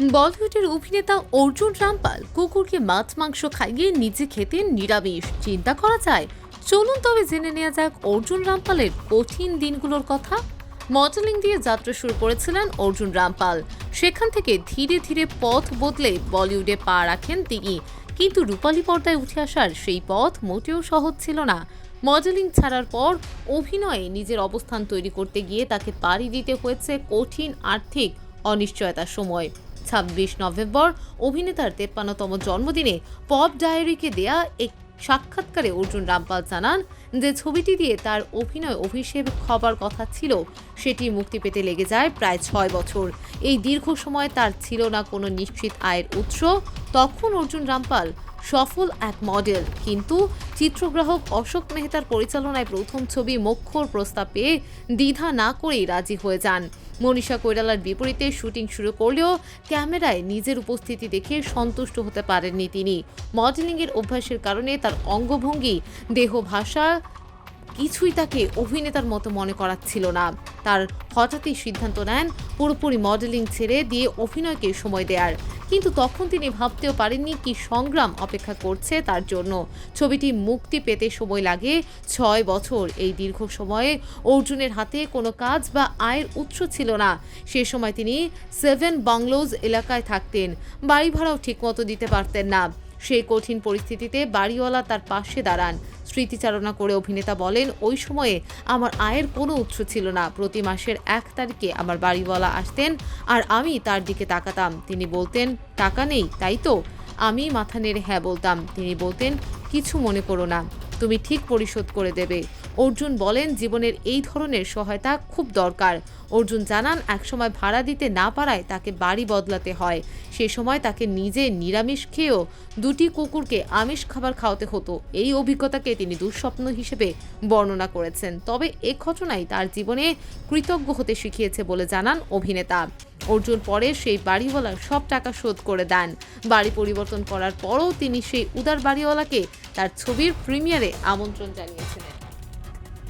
বলিউডের অভিনেতা অর্জুন রামপাল কুকুরকে মাছ, মাংস খাইয়ে নিজে খেতেন নিরামিষ। চিন্তা করা যায়। চলুন তবে জেনে নেওয়া যাক অর্জুন রামপালের কঠিন দিনগুলোর কথা। মডেলিং দিয়ে যাত্রা শুরু করেছিলেন অর্জুন রামপাল। সেখান থেকে ধীরে ধীরে পথ বদলে বলিউডে পা রাখেন তিনি। কিন্তু রূপালী পর্দায় উঠে আসার সেই পথ মোটেও সহজ ছিল না। মডেলিং ছাড়ার পর অভিনয়ে নিজের অবস্থান তৈরি করতে গিয়ে তাকে পাড়ি দিতে হয়েছে কঠিন আর্থিক অনিশ্চয়তার সময়। ছাব্বিশ নভেম্বর অভিনেতার তেপ্পান্নতম জন্মদিনে পপ ডায়েরিকে দেয়া এক সাক্ষাৎকারে অর্জুন রামপাল জানান যে ছবিটি দিয়ে তার অভিনয় অভিষেক হবার কথা ছিল, সেটি মুক্তি পেতে লেগে যায় প্রায় ছয় বছর। এই দীর্ঘ সময় তার ছিল না কোনো নিশ্চিত আয়ের উৎস। তখন অর্জুন রামপাল সফল এক মডেল কিন্তু চিত্রগ্রাহক অশোক মেহতার পরিচালনায় প্রথম ছবি মক্ষর প্রস্তাব পেয়ে দ্বিধা না করেই রাজি হয়ে যান। মনীষা কৈরালার বিপরীতে শুটিং শুরু করলেও ক্যামেরায় নিজের উপস্থিতি দেখে সন্তুষ্ট হতে পারেননি তিনি। মডেলিংয়ের অভ্যাসের কারণে তার অঙ্গভঙ্গি, দেহ ভাষা কিছুই তাকে অভিনেতার মতো মনে করাচ্ছিল না। তার হঠাৎই সিদ্ধান্ত নেন পুরোপুরি মডেলিং ছেড়ে দিয়ে অভিনয়কে সময় দেওয়ার কিন্তু তখন তিনি ভাবতেও পারেননি কি সংগ্রাম অপেক্ষা করছে তার জন্য। ছবিটি মুক্তি পেতে সময় লাগে ছয় বছর। এই দীর্ঘ সময়ে অর্জুনের হাতে কোনো কাজ বা আয়ের উৎস ছিল না। সে সময় তিনি সেভেন বাংলোজ এলাকায় থাকতেন। বাড়ি ভাড়াও ঠিকমতো দিতে পারতেন না। সেই কঠিন পরিস্থিতিতে বাড়িওয়ালা তার পাশে দাঁড়ান। স্মৃতিচারণা করে অভিনেতা বলেন, ওই সময়ে আমার আয়ের কোনো উৎস ছিল না। প্রতি মাসের এক তারিখে আমার বাড়িওয়ালা আসতেন আর আমি তার দিকে তাকাতাম। তিনি বলতেন, টাকা নেই, তাই তো? আমি মাথা নেড়ে হ্যাঁ বলতাম। তিনি বলতেন, কিছু মনে করো না। তুমি ঠিক পরিশোধ করে দেবে। অর্জুন বলেন, জীবনের এই ধরনের সহায়তা খুব দরকার। অর্জুন জানান, একসময় ভাড়া দিতে না পারায় তাকে বাড়ি বদলাতে হয়। সে সময় তাকে নিজে নিরামিষ খেয়েও দুটি কুকুরকে আমিষ খাবার খাওয়াতে হতো। এই অভিজ্ঞতাকে তিনি দুঃস্বপ্ন হিসেবে বর্ণনা করেছেন। তবে এ ঘটনাই তার জীবনে কৃতজ্ঞ হতে শিখিয়েছে বলে জানান অভিনেতা। অর্জুন পরে সেই বাড়িওয়ালার সব টাকা শোধ করে দেন। বাড়ি পরিবর্তন করার পরও তিনি সেই উদার বাড়িওয়ালাকে তার ছবির প্রিমিয়ারে আমন্ত্রণ জানিয়েছিলেন।